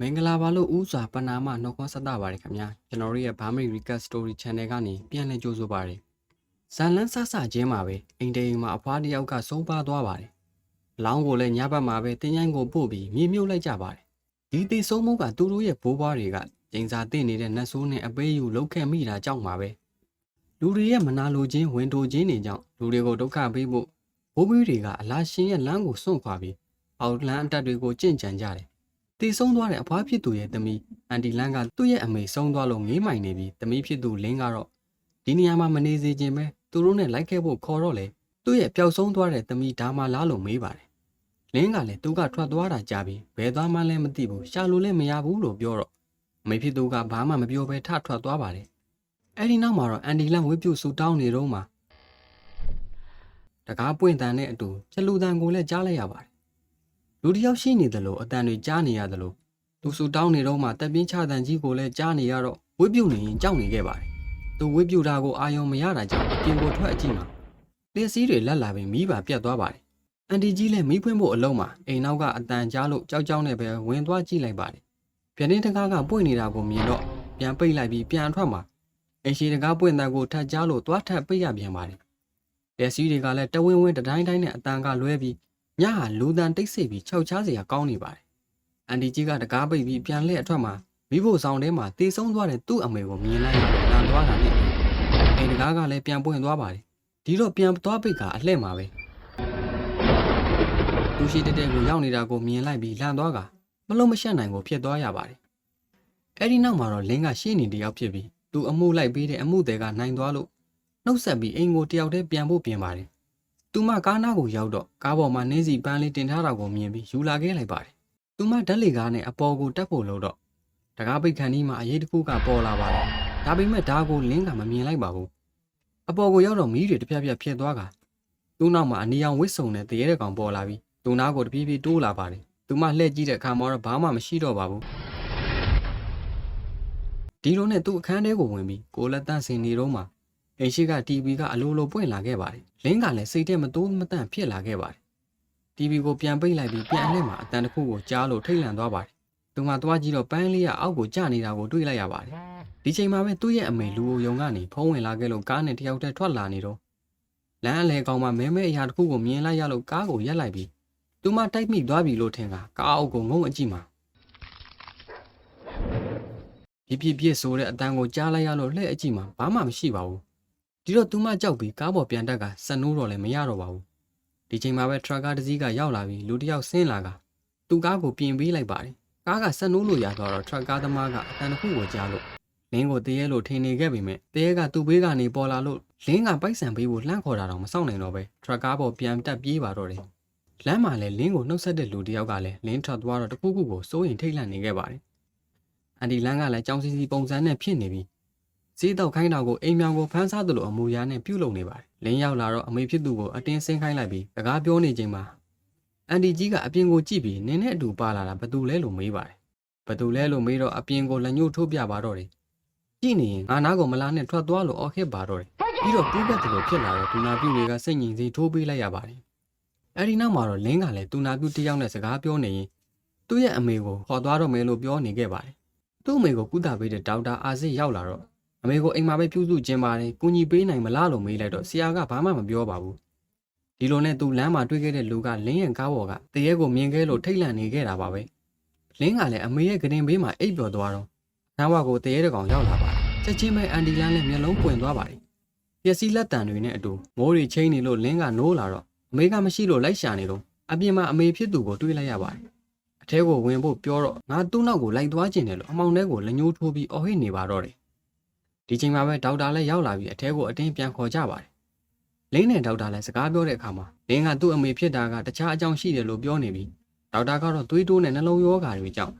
မင်္ဂလာပါလို့ဥစွာပနာမနှုတ်ခွန်းဆက်တာပါတယ်ခင်ဗျာကျွန်တော်တို့ရဲ့ Burmese Recap Story Channel ကနေပြန်လည်ကြိုဆိုပါရစေဇန်လန်းဆဆချင်းမှာပဲအိမ်တေးမှာအဖွားတစ်ယောက်ကဆုံးပါသွားပါတယ်လောင်းကိုလည်းညဘက်မှာပဲတင်းချိုင်းကိုပို့ပြီးမြေမြုပ်လိုက်ကြပါတယ်ဒီတေဆုံးမှုကသူတို့ရဲ့ဘိုးဘွားတွေကကျင်းစာတင်နေတဲ့နတ်ဆိုးနဲ့အပေးယူလောက်ခဲ့မိတာကြောင့်ပါပဲလူတွေရဲ့မနာလိုခြင်းဝင်တိုခြင်းတွေကြောင့်လူတွေကိုဒုက္ခပေးဖို့ဘိုးဘွေးတွေကအလားရှင်ရဲ့လမ်းကိုစွန့်ခွာပြီးအောက်လန်းအတက်တွေကိုကြင့်ကြံကြတယ် တည်ဆုံးသွားတဲ့အဖွားဖြစ်သူရဲ့သမီးအန်တီလန်ကသူ့ရဲ့အမေဆုံးသွားလို့ငေးမိုင်နေပြီးသမီးဖြစ်သူလင်းကတော့ဒီနေရာမှာမနေစေခြင်းပဲသူတို့နဲ့လိုက်ခဲ့ဖို့ခေါ်တော့လေသူ့ရဲ့ပျောက်ဆုံးသွားတဲ့သမီးဒါမှလားလို့မေးပါတယ်လင်းကလည်းသူကထွက်သွားတာကြားပြီးဘယ်သွားမှလည်းမသိဘူးရှာလို့လည်းမရဘူးလို့ပြောတော့အမေဖြစ်သူကဘာမှမပြောဘဲထထွက်သွားပါတယ်အဲ့ဒီနောက်မှာတော့အန်တီလန်ဝေးပြုတ်ဆူတောင်းနေတော့မှတကားပွင့်တန်တဲ့အတူချက်လူတန်ကိုလည်းကြားလိုက်ရပါတယ် လူတစ်ယောက်ရှိနေတယ်လို့အတန်တွေကြားနေရတယ်လို့သူဆူတောင်းနေတော့မှတက်ပြင်းချတန်ကြီးကိုလည်းကြားနေရတော့ဝိပြုတ်နေရင်ကြောက်နေခဲ့ပါတယ်။သူဝိပြုတ်တာကိုအာယုံမရတာကြောင့်အပြင်ကိုထွက်အကြည့်မှာလျှက်စီးတွေလက်လာပြီးမိဘပြတ်သွားပါတယ်။အန်တီကြီးလည်းမိဖွင့်ဖို့အလုံးမှာအိမ်နောက်ကအတန်ကြားလို့ကြောက်ကြောက်နဲ့ပဲဝင်သွားကြည့်လိုက်ပါတယ်။ပြန်တင်းတကားကပွင့်နေတာကိုမြင်တော့ပြန်ပိတ်လိုက်ပြီးပြန်ထွက်မှာအိမ်ရှိတကားပွင့်တဲ့ကိုထပ်ကြားလို့သွားထပ်ပိတ်ရပြန်ပါတယ်။လျှက်စီးတွေကလည်းတဝင်းဝင်းတတိုင်းတိုင်းနဲ့အတန်ကလွဲပြီး ညဟာလူတန်တိတ်ဆိတ်ပြီးခြောက်ချားစရာကောင်းနေပါတယ်။အန်တီကြီးကတကားပိတ်ပြီးပြန်လှည့်အထွက်မှာမိဖို့ဆောင်ထဲမှာတေဆုံးသွားတဲ့သူ့အမေကိုမြင်လိုက်ရတော့လန်သွားတာနဲ့အတူအိမ်တကားကလည်းပြန်ပွင့်သွားပါတယ်။ဒီတော့ပြန်သွားပိတ်ကအလှဲ့မှာပဲ။သူရှိတဲ့တဲ့ကိုရောက်နေတာကိုမြင်လိုက်ပြီးလန်သွားကမလုံးမရှက်နိုင်ကိုဖြစ်သွားရပါတယ်။အဲဒီနောက်မှာတော့လင်းကရှေ့နေတယောက်ဖြစ်ပြီးသူအမှုလိုက်ပြီးတဲ့အမှုတွေကနိုင်သွားလို့နှုတ်ဆက်ပြီးအိမ်ကိုတယောက်တည်းပြန်ဖို့ပြင်ပါတယ် သူမကားနားကိုရောက်တော့ကားပေါ်မှာနှင်းစီပန်းလေးတင်ထားတာကိုမြင်ပြီးယူလာခဲ့လိုက်ပါတယ်။သူမဓာတ်လေကားနဲ့အပေါ်ကိုတက်ဖို့လို့တော့တကားပိတ်ခန်းကြီးမှာအရေးတစ်ခုကပေါ်လာပါတယ်။ဒါပေမဲ့ဒါကိုလင်းကမမြင်လိုက်ပါဘူး။အပေါ်ကိုရောက်တော့မီးတွေတစ်ပြက်ပြက်ဖြစ်သွားကသူ့နောက်မှာအနီအောင်ဝစ်စုံနဲ့တရေတဲ့ကောင်ပေါ်လာပြီးသူ့နားကိုတပြေးပြေးတိုးလာပါတယ်။သူမလှည့်ကြည့်တဲ့အခါမှာတော့ဘာမှမရှိတော့ပါဘူး။ဒီလိုနဲ့သူ့အခန်းထဲကိုဝင်ပြီးကိုလက်တန့်စင်နေတော့မှ အိမ်ရှိက TV ကအလိုလိုပွင့်လာခဲ့ပါတယ်။လင်းကလည်းစိတ်ထဲမတိုးမတန့်ဖြစ်လာခဲ့ပါတယ်။ TV ကိုပြန်ပိတ်လိုက်ပြီးပြန်အလှည့်မှာအတန်တစ်ခုကိုကြားလို့ထိတ်လန့်သွားပါတယ်။သူမှသွားကြည့်တော့ပန်းလေးကအောက်ကိုကျနေတာကိုတွေ့လိုက်ရပါတယ်။ဒီချိန်မှာပဲသူ့ရဲ့အမေလူအိုယုံကနေဖုံးဝင်လာခဲ့လို့ကားနဲ့တယောက်တည်းထွက်လာနေတော့လမ်းအလဲကောင်မှမဲမဲအရာတစ်ခုကိုမြင်လိုက်ရလို့ကားကိုရက်လိုက်ပြီးသူမတိုက်မိသွားပြီလို့ထင်ကကားအုပ်ကိုငုံအကြည့်မှာပြပြပြဆိုတဲ့အတန်ကိုကြားလိုက်ရလို့လှည့်အကြည့်မှာဘာမှမရှိပါဘူး ဒီတော့သူမကြောက်ပြီးကားပေါ်ပြန်တက်ကစနိုးတော့လည်းမရတော့ပါဘူးဒီချိန်မှာပဲထရပ်ကားတစ်စီးကရောက်လာပြီးလူတစ်ယောက်ဆင်းလာကသူ့ကားကိုပြင်ပေးလိုက်ပါတယ်ကားကစနိုးလို့ရသွားတော့ထရပ်ကားသမားကအတန်တစ်ခုကိုကြားလို့လင်းကိုတရေလို့ထင်နေခဲ့ပေမဲ့တရေကသူ့ဘေးကနေပေါ်လာလို့လင်းကပိုက်ဆံပေးဖို့လှမ်းခေါ်တာတော့မစောင့်နိုင်တော့ပဲထရပ်ကားပေါ်ပြန်တက်ပြေးပါတော့တယ်လမ်းမှာလည်းလင်းကိုနှုတ်ဆက်တဲ့လူတစ်ယောက်ကလည်းလင်းထွက်သွားတော့တခုခုကိုစိုးရင်ထိတ်လန့်နေခဲ့ပါတယ်အန်ဒီလန်းကလည်းကြောင်စီစီပုံစံနဲ့ဖြစ်နေပြီး ဈေးတော့ခိုင်းတော်ကိုအိမ်မြောင်ကိုဖမ်းစားသလိုအမူအရာနဲ့ပြုတ်လုံနေပါတယ်။လင်းရောက်လာတော့အမေဖြစ်သူကိုအတင်းဆင်းခိုင်းလိုက်ပြီးစကားပြောနေချိန်မှာအန်တီကြီးကအပြင်ကိုကြည့်ပြီးနင်းနဲ့အတူပါလာတာဘသူလဲလို့မေးပါတယ်။ဘသူလဲလို့မေးတော့အပြင်ကိုလက်ညှိုးထိုးပြပါတော့တယ်။ကြည့်နေရင်ငါနာကိုမလားနဲ့ထွက်သွားလို့အော်ခစ်ပါတော့တယ်။ပြီးတော့ပူးကတ်တယ်လို့ဖြစ်လာတော့ဒူနာပြူတွေကစိတ်ငြိမ်စေထိုးပေးလိုက်ရပါတယ်။အဲဒီနောက်မှာတော့လင်းကလည်းဒူနာပြူတစ်ယောက်နဲ့စကားပြောနေရင်သူ့ရဲ့အမေကိုခေါ်သွားတော့မယ်လို့ပြောနေခဲ့ပါတယ်။သူ့အမေကိုကုသပေးတဲ့ဒေါက်တာအာဇစ်ရောက်လာတော့ အမေကိုအိမ်မှာပဲပြုစုခြင်းပါတယ်။ကူညီပေးနိုင်မလားလို့မေးလိုက်တော့ဆရာကဘာမှမပြောပါဘူး။ဒီလိုနဲ့သူလမ်းမှာတွေ့ခဲ့တဲ့လူကလင်းရဲ့ကားပေါ်ကတရေကိုမြင်ခဲ့လို့ထိတ်လန့်နေခဲ့တာပါပဲ။လင်းကလည်းအမေရဲ့ကတင်ဘေးမှာအိပ်ပျော်သွားတော့နန်းဝကိုတရေတကောင်ရောက်လာပါတယ်။ချက်ချင်းပဲအန်ဒီလန်နဲ့မျက်လုံးပွင့်သွားပါတယ်။ပျက်စီးလက်တံတွေနဲ့အတူမိုးတွေချင်းနေလို့လင်းကနိုးလာတော့အမေကမရှိလို့လိုက်ရှာနေတော့အပြင်မှာအမေဖြစ်သူကိုတွေ့လိုက်ရပါတယ်။အထဲကိုဝင်ဖို့ပြောတော့ငါသူ့နောက်ကိုလိုက်သွားခြင်းတယ်လို့အမောင်ထဲကိုလက်ညှိုးထိုးပြီးအော်ဟစ်နေပါတော့တယ် ဒီချိန်မှာပဲဒေါက်တာလည်းရောက်လာပြီးအထဲကိုအတင်းပြန်ခေါ်ကြပါတယ်။လင်းနဲ့ဒေါက်တာလည်းစကားပြောတဲ့အခါမှာလင်းကသူ့အမေဖြစ်တာကတခြားအကြောင်းရှိတယ်လို့ပြောနေပြီးဒေါက်တာကတော့သွေးတိုးနဲ့နှလုံးရောဂါတွေကြောင့်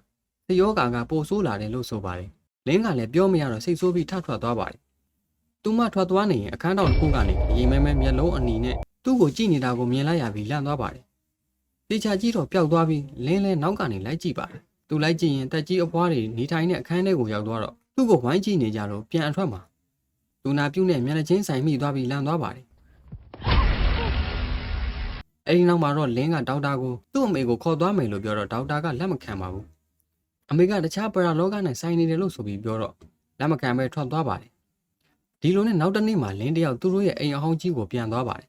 စိတ်ရောဂါကပိုဆိုးလာတယ်လို့ဆိုပါတယ်။လင်းကလည်းပြောမရတော့စိတ်ဆိုးပြီးထထွက်သွားပါတယ်။သူမထွက်သွားနေရင်အခန်းတော်တစ်ခုကနေရေမဲမဲမျက်လုံးအနီနဲ့သူ့ကိုကြည့်နေတာကိုမြင်လိုက်ရပြီးလန့်သွားပါတယ်။တေချာကြီးတော့ပျောက်သွားပြီးလင်းလဲနောက်ကနေလိုက်ကြည့်ပါတယ်။သူလိုက်ကြည့်ရင်တက်ကြီးအဖွားတွေနေထိုင်တဲ့အခန်းထဲကိုရောက်သွားတော့ သူ့ကိုဝိုင်းကြည့်နေကြလို့ပြန်အထွက်မှာလူနာပြုတ်နဲ့မျက်နှာချင်းဆိုင်မိသွားပြီးလန့်သွားပါတယ်အဲဒီနောက်မှာတော့လင်းကဒေါက်တာကိုသူ့အမေကိုခေါ်သွားမယ်လို့ပြောတော့ဒေါက်တာကလက်မခံပါဘူးအမေကတခြားပရာလောကနဲ့ဆိုင်နေတယ်လို့ဆိုပြီးပြောတော့လက်မခံပဲထွက်သွားပါတယ်ဒီလိုနဲ့နောက်တစ်နေ့မှလင်းတယောက်သူတို့ရဲ့အိမ်အဟောင်းကြီးကိုပြန်သွားပါတယ်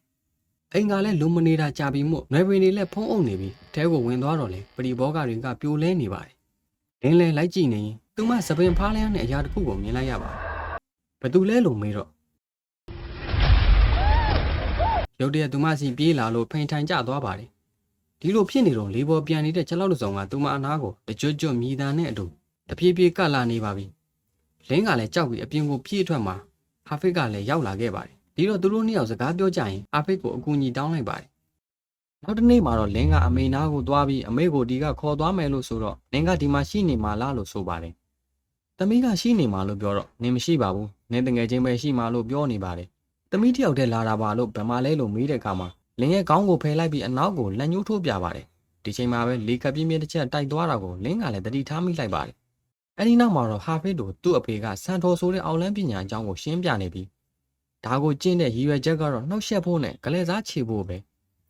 အိမ်ကလည်းလုံမနေတာကြာပြီးမို့နွယ်ပင်တွေလည်းဖုံးအုပ်နေပြီးအဲကိုဝင်သွားတော့လေပရိဘောဂတွေကပြိုလဲနေပါတယ်လင်းလဲလိုက်ကြည့်နေရင် သူမစပင်ဖားလျန်းနဲ့အရာတစ်ခုကိုမြင်လိုက်ရပါတယ်ဘသူလဲလို့မေးတော့ရုတ်တရက်သူမစီပြေးလာလို့ဖိန်ထိုင်ကျသွားပါတယ်ဒီလိုဖြစ်နေတော့လေးပေါ်ပြန်နေတဲ့ချက်လောက်တစ်စုံကသူမအနားကိုတကြွကြွမြည်တမ်းနဲ့အတူတပြေးပြေးကပ်လာနေပါပြီလင်းကလည်းကြောက်ပြီးအပြင်ကိုပြေးထွက်မှာဟာဖစ်ကလည်းရောက်လာခဲ့ပါတယ်ဒီတော့သူတို့နှစ်ယောက်စကားပြောကြရင်ဟာဖစ်ကိုအကူအညီတောင်းလိုက်ပါတယ်နောက်တစ်နေ့မှာတော့လင်းကအမေနာကိုသွားပြီးအမေကိုဒီကခေါ်သွားမယ်လို့ဆိုတော့လင်းကဒီမှာရှိနေမှာလားလို့ဆိုပါတယ် သမီးကရှိနေမှာလို့ပြောတော့နင်မရှိပါဘူးနင်တငယ်ချင်းပဲရှိမှာလို့ပြောနေပါတယ်သမီးတယောက်တည်းလာတာပါလို့ဗမာလဲလို့မေးတဲ့အခါမှာလင်းရဲ့ခေါင်းကိုဖယ်လိုက်ပြီးအနောက်ကိုလက်ညှိုးထိုးပြပါတယ်ဒီချိန်မှာပဲလေကပ်ပြင်းပြင်းတစ်ချက်တိုက်သွားတာကိုလင်းကလည်းတတိထားမိလိုက်ပါတယ်အဲဒီနောက်မှာတော့ဟာဖစ်တို့သူ့အဖေကစန်တော်ဆိုတဲ့အောင်လန်းပညာအကြောင်းကိုရှင်းပြနေပြီးဒါကိုကျင့်တဲ့ရည်ရွယ်ချက်ကတော့နှောက်ယှက်ဖို့နဲ့ကလေးစားချေဖို့ပဲ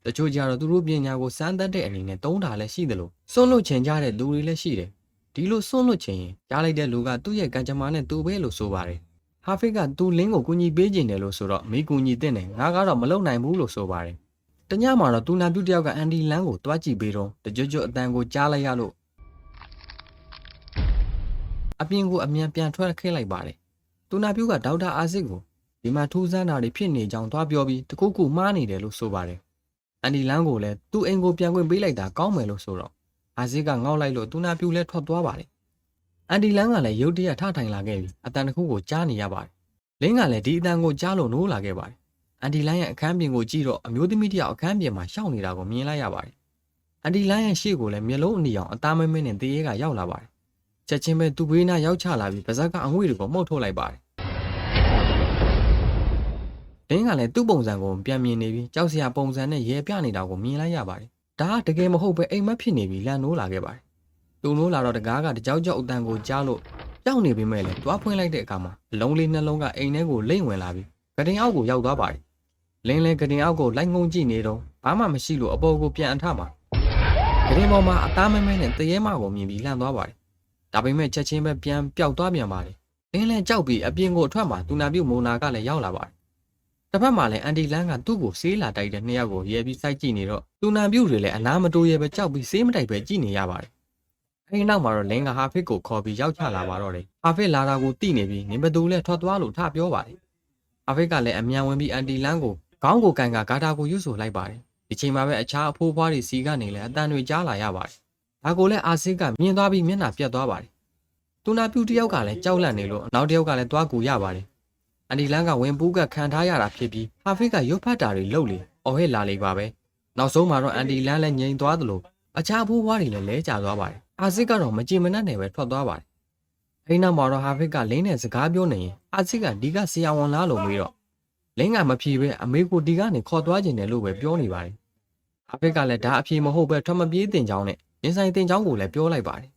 တချို့ကြတော့သူတို့ပညာကိုစမ်းသပ်တဲ့အနေနဲ့တုံးတာလည်းရှိတယ်လို့စွန့်လွတ်ချင်ကြတဲ့လူတွေလည်းရှိတယ် ဒီလိုစွန့်လွတ်ချင်ရင်ကြားလိုက်တဲ့လူကသူ့ရဲ့ကံကြမ္မာနဲ့သူပဲလို့ဆိုပါတယ်ဟာဖစ်ကသူလင်းကိုကူညီပေးခြင်းတယ်လို့ဆိုတော့မိကူညီတဲ့နဲ့ငါကတော့မလုံနိုင်ဘူးလို့ဆိုပါတယ်တညမှာတော့သူနာပြုတယောက်ကအန်ဒီလန်းကိုတွားကြည့်ပေးတော့တကြွကြွအတန်ကိုကြားလိုက်ရလို့အပြင်ကိုအမြန်ပြန်ထွက်ခဲ့လိုက်ပါတယ်သူနာပြုကဒေါက်တာအာဇစ်ကိုဒီမှာထူးဆန်းတာတွေဖြစ်နေကြောင်းတွားပြောပြီးတခုခုမှားနေတယ်လို့ဆိုပါတယ်အန်ဒီလန်းကိုလည်းသူ့အိမ်ကိုပြန်ခွင့်ပေးလိုက်တာကောင်းမယ်လို့ဆိုတော့ အာဇစ်ကငေါက်လိုက်လို့သူနာပြုလည်းထွက်သွားပါတယ်အန်ဒီလန်းကလည်းရုတ်တရက်ထထိုင်လာခဲ့ပြီးအတန်တစ်ခုကိုကြားနေရပါတယ်လင်းကလည်းဒီအတန်ကိုကြားလို့နိုးလာခဲ့ပါတယ်အန်ဒီလန်းရဲ့အခန်းပြင်ကိုကြည့်တော့အမျိုးသမီးတစ်ယောက်အခန်းပြင်မှာရှောက်နေတာကိုမြင်လိုက်ရပါတယ်အန်ဒီလန်းရဲ့ရှေ့ကိုလည်းမျက်လုံးအနီအောင်အသားမမင်းနဲ့တရေကရောက်လာပါတယ်ချက်ချင်းပဲသူ့ဘေးနားရောက်ချလာပြီးပါဇက်ကအငွေ့တွေကိုမှုတ်ထုတ်လိုက်ပါတယ်လင်းကလည်းသူ့ပုံစံကိုပြန်မြင်နေပြီးကြောက်စရာပုံစံနဲ့ရဲပြနေတာကိုမြင်လိုက်ရပါတယ် ဒါကတကယ်မဟုတ်ပဲအိမ်မက်ဖြစ်နေပြီးလန့်နိုးလာခဲ့ပါတယ်သူနိုးလာတော့တကားကတကြောက်ကြောက်အတန်ကိုကြားလို့ကြောက်နေပေမဲ့လည်းတွားဖွင့်လိုက်တဲ့အခါမှာအလုံးလေးနှလုံးကအိမ်ထဲကိုလိမ့်ဝင်လာပြီးဂဒင်အောက်ကိုရောက်သွားပါတယ်လင်းလဲဂဒင်အောက်ကိုလိုက်ငုံကြည့်နေတော့ဘာမှမရှိလို့အပေါ်ကိုပြန်အထမှာဂဒင်ပေါ်မှာအသားမဲမဲနဲ့တရေမကိုမြင်ပြီးလန့်သွားပါတယ်ဒါပေမဲ့ချက်ချင်းပဲပြန်ပျောက်သွားပြန်ပါတယ်လင်းလဲကြောက်ပြီးအပြင်ကိုအထွက်မှာသူနာပြုတ်မိုနာကလည်းရောက်လာပါတယ် တစ်ဖက်မှာလည်းအန်တီလန်းကသူ့ကိုဆေးလာတိုက်တဲ့နှစ်ယောက်ကိုရဲပြီးစိုက်ကြည့်နေတော့သူနာပြုတ်တွေလည်းအနာမတိုးရဲပဲကြောက်ပြီးဆေးမတိုက်ပဲကြည့်နေရပါတယ်အဲဒီနောက်မှာတော့လင်းကဟာဖစ်ကိုခေါ်ပြီးရောက်ချလာပါတော့တယ်ဟာဖစ်လာတာကိုသိနေပြီးနင်ဘသူလဲထွက်သွားလို့ထပြောပါတယ်ဟာဖစ်ကလည်းအမြန်ဝင်ပြီးအန်တီလန်းကိုခေါင်းကိုကန်ကဂါတာကိုရွတ်ဆိုလိုက်ပါတယ်ဒီချိန်မှာပဲအခြားအဖိုးဖွားတွေစီကနေလည်းအတန်တွေကြားလာရပါတယ်ဒါကိုလည်းအာဆစ်ကမြင်သွားပြီးမျက်နှာပြတ်သွားပါတယ်သူနာပြူတယောက်ကလည်းကြောက်လန့်နေလို့နောက်တယောက်ကလည်းသွားကူရပါတယ် အန်ဒီလန်းကဝင်ပူးကခံထားရတာဖြစ်ပြီးဟာဖစ်ကရွတ်ဖတ်တာတွေလုပ်လေအော်ဟစ်လာလေပါပဲနောက်ဆုံးမှာတော့အန်ဒီလန်းလည်းငြိမ်သွားသလိုအခြားအဖိုးဖွားတွေလည်းလဲကျသွားပါတယ်အာဆစ်ကတော့မကြင်မနှက်နဲ့ပဲထွက်သွားပါတယ်အဲဒီနောက်မှာတော့ဟာဖစ်ကလင်းနဲ့စကားပြောနေရင်အာဆစ်ကဒီကဆရာဝန်လားလို့မေးတော့လင်းကမဖြေပဲအမေကိုဒီကနေခေါ်သွားခြင်းတယ်လို့ပဲပြောနေပါတယ်ဟာဖစ်ကလည်းဒါအဖြေမဟုတ်ပဲထွက်မပြေးတင်ကြောင်းနဲ့ရင်ဆိုင်တင်ကြောင်းကိုလည်းပြောလိုက်ပါတယ်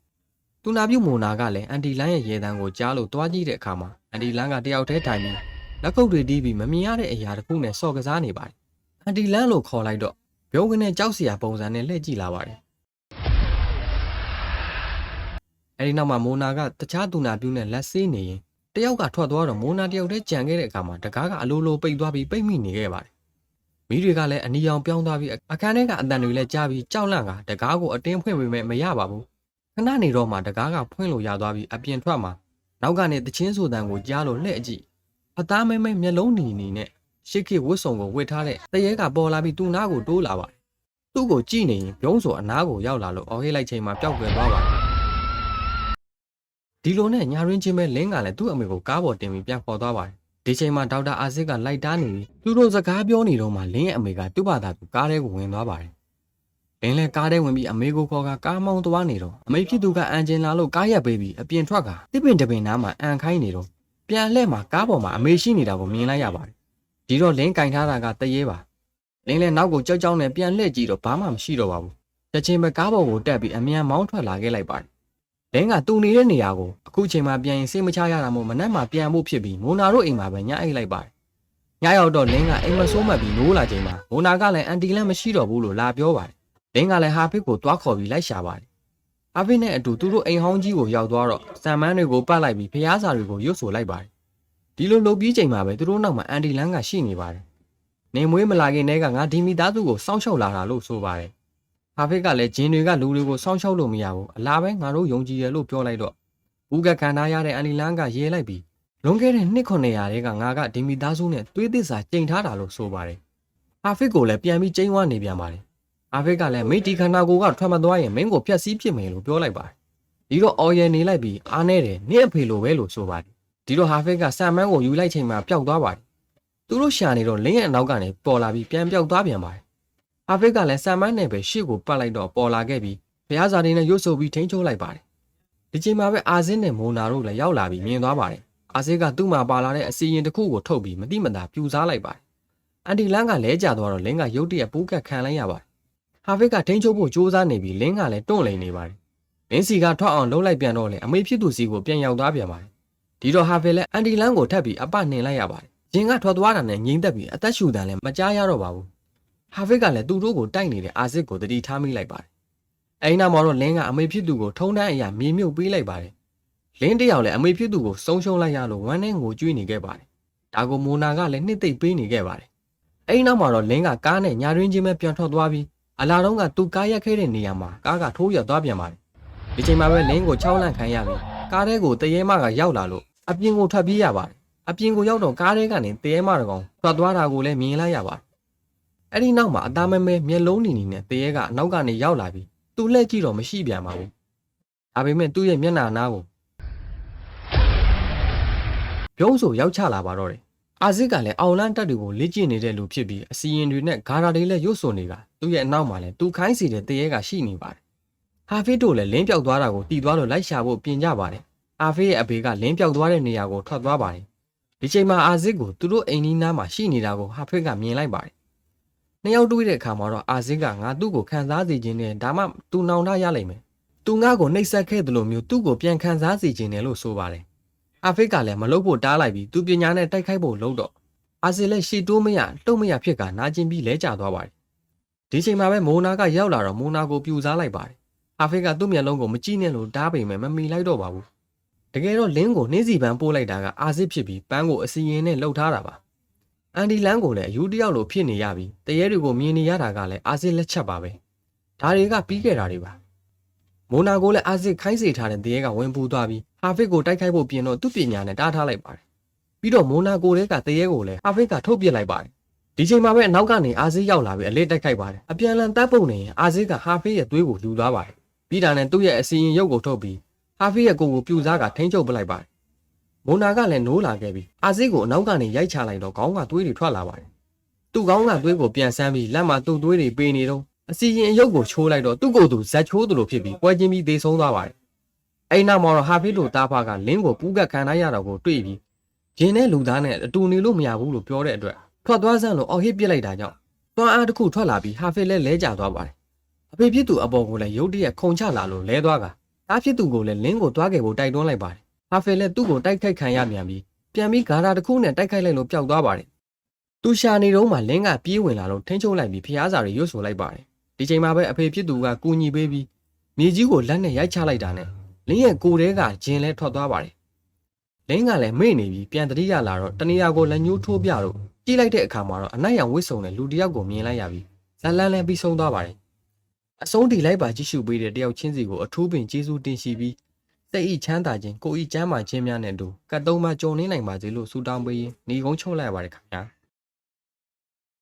သူနာပြုတ်မိုနာကလည်းအန်တီလန်းရဲ့ရေတံကိုကြားလို့တွားကြည့်တဲ့အခါမှာအန်တီလန်းကတယောက်တည်းထိုင်ပြီးလက်ကုပ်တွေတီးပြီးမမြင်ရတဲ့အရာတစ်ခုနဲ့စော်ကစားနေပါတယ်အန်တီလန်းလို့ခေါ်လိုက်တော့ပြုံးကနေကြောက်စရာပုံစံနဲ့လှည့်ကြည့်လာပါတယ်အဲဒီနောက်မှာမိုနာကတခြားသူနာပြုနဲ့လက်ဆေးနေရင်တယောက်ကထွက်သွားတော့မိုနာတယောက်တည်းကြံခဲ့တဲ့အခါမှာတကားကအလိုလိုပိတ်သွားပြီးပိတ်မိနေခဲ့ပါတယ်မိတွေကလည်းအနီရောင်ပြောင်းသွားပြီးအခန်းထဲကအတန်တွေလည်းကြားပြီးကြောက်လန့်ကတကားကိုအတင်းဖွင့်ပေးမဲ့မရပါဘူး ခဏနေတော့မှတကားကဖွင့်လို့ရသွားပြီးအပြင်ထွက်မှာနောက်ကနေတချင်းဆိုတန်ကိုကြားလို့လှည့်ကြည့်အသားမဲမဲမျက်လုံးနီနီနဲ့ရှစ်ခေဝတ်စုံကိုဝတ်ထားတဲ့တရေကပေါ်လာပြီးသူ့နားကိုတိုးလာပါတယ်သူ့ကိုကြည့်နေရင်ပြုံးစောအနားကိုရောက်လာလို့အော်ဟစ်လိုက်ချိန်မှာပျောက်ကွယ်သွားပါတယ်ဒီလိုနဲ့ညာရင်းချင်းပဲလင်းကလည်းသူ့အမေကိုကားပေါ်တင်ပြီးပြန်ခေါ်သွားပါတယ်ဒီချိန်မှာဒေါက်တာအာစစ်ကလိုက်တားနေပြီးသူတို့စကားပြောနေတော့မှလင်းရဲ့အမေကသူ့ဘာသာသူကားထဲကိုဝင်သွားပါတယ် လင်းလည်းကားထဲဝင်ပြီးအမေကိုခေါ်ကကားမောင်းသွားနေတော့အမေဖြစ်သူကအန်ဂျင်လာလို့ကားရက်ပေးပြီးအပြင်ထွက်ကတစ်ပင်တပင်နားမှာအန်ခိုင်းနေတော့ပြန်လှည့်မှာကားပေါ်မှာအမေရှိနေတာကိုမြင်လိုက်ရပါတယ်ဒီတော့လင်းကင်ထားတာကတရေပါလင်းလည်းနောက်ကိုကြောက်ကြောက်နဲ့ပြန်လှည့်ကြည့်တော့ဘာမှမရှိတော့ပါဘူးတစ်ချိန်ပဲကားပေါ်ကိုတက်ပြီးအမြန်မောင်းထွက်လာခဲ့လိုက်ပါတယ်လင်းကတူနေတဲ့နေရာကိုအခုချိန်မှပြန်ရင်စိတ်မချရတာမို့မနဲ့မှပြန်ဖို့ဖြစ်ပြီးမိုနာတို့အိမ်မှာပဲညအိတ်လိုက်ပါတယ်ညရောက်တော့လင်းကအိမ်မဆိုးမှတ်ပြီးနိုးလာချိန်မှာမိုနာကလည်းအန်တီလန်မရှိတော့ဘူးလို့လာပြောပါတယ် လင်းကလည်းဟာဖစ်ကိုတွားခေါ်ပြီးလိုက်ရှာပါတယ်ဟာဖေးနဲ့အတူသူတို့အိမ်ဟောင်းကြီးကိုရောက်သွားတော့စံမန်းတွေကိုပတ်လိုက်ပြီးဖျားစာတွေကိုရွတ်ဆိုလိုက်ပါတယ်ဒီလိုလုပ်ပြီးချိန်မှာပဲသူတို့နောက်မှာအန်ဒီလန်ကရှိနေပါတယ်နေမွေးမလာခင်တည်းကငါဒီမီသားစုကိုစောင့်ရှောက်လာတာလို့ဆိုပါတယ်ဟာဖေးကလည်းဂျင်းတွေကလူတွေကိုစောင့်ရှောက်လို့မရဘူးအလားပဲငါတို့ယုံကြည်ရလို့ပြောလိုက်တော့ဦးကခံထားရတဲ့အန်ဒီလန်ကရေးလိုက်ပြီးလွန်ခဲ့တဲ့နှစ်900ရဲကငါကဒီမီသားစုနဲ့သွေးသစ္စာကြိမ်ထားတာလို့ဆိုပါတယ်ဟာဖေးကိုလည်းပြန်ပြီးကျင်းဝါနေပြန်ပါတယ် အာဖရိကလည်းမိတ်ဒီခန္ဓာကိုယ်ကထွက်မသွားရင်မင်းကိုဖျက်ဆီးပစ်မယ်လို့ပြောလိုက်ပါတယ်။ဒီတော့အော်ရယ်နေလိုက်ပြီးအားနေတယ်နင့်အဖေလိုပဲလို့ဆိုပါတယ်။ဒီတော့ဟာဖရိကဆမ်မန်းကိုယူလိုက်ချိန်မှာပျောက်သွားပါတယ်။သူတို့ရှာနေတော့လင်းရဲ့အနောက်ကနေပေါ်လာပြီးပြန်ပျောက်သွားပြန်ပါတယ်။အာဖရိကလည်းဆမ်မန်းနဲ့ပဲရှေ့ကိုပတ်လိုက်တော့ပေါ်လာခဲ့ပြီးဖျားစာတွေနဲ့ရွတ်ဆိုပြီးထိန်းချုပ်လိုက်ပါတယ်။ဒီချိန်မှာပဲအာဇင်းနဲ့မိုနာတို့လည်းရောက်လာပြီးမြင်သွားပါတယ်။အာဇင်းကသူ့မှာပါလာတဲ့အစီရင်တစ်ခုကိုထုတ်ပြီးမတိမတာပြူစားလိုက်ပါတယ်။အန်တီလန်ကလဲကျသွားတော့လင်းကရုတ်တရက်ပိုးကတ်ခံလိုက်ရပါတယ် ဟာဖစ်ကထိန်းချုပ်ဖို့ကြိုးစားနေပြီးလင်းကလည်းတွန့်လိန်နေပါတယ်။လင်းစီကထွက်အောင်လှုပ်လိုက်ပြန်တော့လေအမေဖြစ်သူစီကိုပြန်ရောက်သွားပြန်ပါတယ်။ဒီတော့ဟာဖစ်လည်းအန်တီလန်းကိုထပ်ပြီးအပနှင်လိုက်ရပါတယ်။ရင်ကထွက်သွားတာနဲ့ငိမ့်သက်ပြီးအသက်ရှူတန်လည်းမကြားရတော့ပါဘူး။ဟာဖစ်ကလည်းသူတို့ကိုတိုက်နေတဲ့အာစစ်ကိုတတိထားမိလိုက်ပါတယ်။အဲဒီနောက်မှာတော့လင်းကအမေဖြစ်သူကိုထုံတန်းအရာမြေမြုပ်ပေးလိုက်ပါတယ်။လင်းတယောက်လည်းအမေဖြစ်သူကိုဆုံးရှုံးလိုက်ရလို့ဝမ်းနဲ့ငိုကြွေးနေခဲ့ပါတယ်။ဒါကိုမိုနာကလည်းနှစ်သိမ့်ပေးနေခဲ့ပါတယ်။အဲဒီနောက်မှာတော့လင်းကကားနဲ့ညာရင်းချင်းပဲပြန်ထွက်သွားပြီး အလာတော့ကသူကားရက်ခဲ့တဲ့နေရာမှာကားကထိုးရသွားပြန်ပါတယ်။ဒီချိန်မှာပဲလင်းကို6လန့်ခံရပြီးကားထဲကိုတရေမကရောက်လာလို့အပြင်ကိုထွက်ပြေးရပါတယ်။အပြင်ကိုရောက်တော့ကားထဲကနေတရေမတကောင်ထွက်သွားတာကိုလည်းမြင်လိုက်ရပါတယ်။အဲ့ဒီနောက်မှာအသားမဲမဲမျက်လုံးနီနီနဲ့တရေကအနောက်ကနေရောက်လာပြီးသူ့လက်ကြည့်တော့မရှိပြန်ပါဘူး။ဒါပေမဲ့သူ့ရဲ့မျက်နှာနားကိုပြုံးဆိုရောက်ချလာပါတော့တယ်။ အာဇစ်ကလည်းအောင်လန်းတက်တွေကိုလေ့ကျင့်နေတဲ့လူဖြစ်ပြီးအစီရင်တွေနဲ့ဂါရာတွေလည်းရွတ်ဆိုနေတာသူ့ရဲ့အနောက်မှာလည်းသူခိုင်းစီတဲ့တရေကရှိနေပါတယ်။ဟာဖေးတို့လည်းလင်းပြောက်သွားတာကိုတီးသွားလို့လိုက်ရှာဖို့ပြင်ကြပါတယ်။အာဖေးရဲ့အဖေကလင်းပြောက်သွားတဲ့နေရာကိုထွက်သွားပါတယ်။ဒီချိန်မှာအာဇစ်ကိုသူတို့အိမ်နီးနားမှာရှိနေတာကိုဟာဖေးကမြင်လိုက်ပါတယ်။နှစ်ယောက်တွေ့တဲ့အခါမှာတော့အာဇစ်ကငါသူ့ကိုခံစားစေခြင်းနဲ့ဒါမှသူနောင်တရလိမ့်မယ်။သူငါ့ကိုနှိပ်စက်ခဲ့တယ်လို့မျိုးသူ့ကိုပြန်ခံစားစေခြင်းနဲ့လို့ဆိုပါတယ်။ အာဖေးကလည်းမလုပ်ဖို့တားလိုက်ပြီးသူပညာနဲ့တိုက်ခိုက်ဖို့လုပ်တော့အာဇစ်လည်းရှီတိုးမရတုံမရဖြစ်ကနာကျင်ပြီးလဲကျသွားပါတယ်။ဒီချိန်မှာပဲမိုနာကရောက်လာတော့မိုနာကိုပြူစားလိုက်ပါတယ်။အာဖေးကသူ့မျက်လုံးကိုမကြည့်နဲ့လို့တားပေမဲ့မမီလိုက်တော့ပါဘူး။တကယ်တော့လင်းကိုနှင်းစီပန်းပို့လိုက်တာကအာဇစ်ဖြစ်ပြီးပန်းကိုအစီရင်နဲ့လှုပ်ထားတာပါ။အန်ဒီလန်းကိုလည်းအယူတယောက်လိုဖြစ်နေရပြီးတရေတွေကိုမြင်နေရတာကလည်းအာဇစ်လက်ချက်ပါပဲ။ဒါတွေကပြီးခဲ့တာတွေပါ။မိုနာကိုလည်းအာဇစ်ခိုင်းစေထားတဲ့တရေကဝင်ပူသွားပြီး ဟာဖစ်ကိုတိုက်ခိုက်ဖို့ပြင်တော့သူ့ပညာနဲ့တားထားလိုက်ပါတယ်။ပြီးတော့မိုနာကိုလည်းကတရေကိုလည်းဟာဖစ်ကထုတ်ပစ်လိုက်ပါတယ်။ဒီချိန်မှာပဲအနောက်ကနေအာဇစ်ရောက်လာပြီးအလေးတိုက်ခိုက်ပါတယ်။အပြန်လန်တပ်ပုံနေရင်အာဇစ်ကဟာဖစ်ရဲ့သွေးကိုလူသွားပါတယ်။ပြီးတာနဲ့သူ့ရဲ့အစီရင်ရုပ်ကိုထုတ်ပြီးဟာဖစ်ရဲ့ကိုယ်ကိုပြူစားကထိန်းချုပ်ပလိုက်ပါတယ်။မိုနာကလည်းနိုးလာခဲ့ပြီးအာဇစ်ကိုအနောက်ကနေရိုက်ချလိုက်တော့ခေါင်းကသွေးတွေထွက်လာပါတယ်။သူ့ခေါင်းကသွေးကိုပြန်ဆန်းပြီးလက်မှာသူ့သွေးတွေပေးနေတော့အစီရင်ရုပ်ကိုချိုးလိုက်တော့သူ့ကိုယ်သူဇက်ချိုးသလိုဖြစ်ပြီးပွဲချင်းပြီးသေဆုံးသွားပါတယ်။ အဲ့နောက်မှာတော့ဟာဖစ်တို့တားဖကလင်းကိုပူးကတ်ခံထားရတာကိုတွေ့ပြီးဂျင်းနဲ့လူသားနဲ့အတူနေလို့မရဘူးလို့ပြောတဲ့အတွက်ထွက်သွားစမ်းလို့အော်ဟစ်ပစ်လိုက်တာကြောင့်တွန်းအားတစ်ခုထွက်လာပြီးဟာဖစ်လည်းလဲကျသွားပါတယ်။အဖေဖြစ်သူအပေါ်ကိုလည်းရုတ်တရက်ခုန်ချလာလို့လဲသွားကတားဖြစ်သူကိုလည်းလင်းကိုတွားခဲ့ဖို့တိုက်တွန်းလိုက်ပါတယ်။ဟာဖစ်လည်းသူ့ကိုတိုက်ခိုက်ခံရပြန်ပြီးပြန်ပြီးဂါရာတစ်ခုနဲ့တိုက်ခိုက်လိုက်လို့ပျောက်သွားပါတယ်။သူရှာနေတော့မှလင်းကပြေးဝင်လာလို့ထိန်းချုပ်လိုက်ပြီးဖျားစာတွေရွတ်ဆိုလိုက်ပါတယ်။ဒီချိန်မှာပဲအဖေဖြစ်သူကကူညီပေးပြီးမြေကြီးကိုလက်နဲ့ရိုက်ချလိုက်တာနဲ့ လင်းရဲ့ကိုယ်ထဲကဂျင်းလဲထွက်သွားပါတယ်။လင်းကလည်းမေ့နေပြီးပြန်တတိယလာတော့တနေရာကိုလက်ညှိုးထိုးပြတော့ကြည့်လိုက်တဲ့အခါမှာတော့အနက်ရောင်ဝစ်စုံတဲ့လူတစ်ယောက်ကိုမြင်လိုက်ရပြီးဇလန်းလည်းပြီးဆုံးသွားပါတယ်။အဆုံးထိလိုက်ပါကြည့်ရှုပေးတဲ့တယောက်ချင်းစီကိုအထူးပင်ကျေးဇူးတင်ရှိပြီးစိတ်ဤချမ်းသာခြင်းကိုယ်ဤကျမ်းမာခြင်းများနဲ့အတူကတ်သုံးပါကြုံနေနိုင်ပါစေလို့ဆုတောင်းပေးရင်းညီကုန်းချုပ်လိုက်ရပါတယ်ခင်ဗျာ။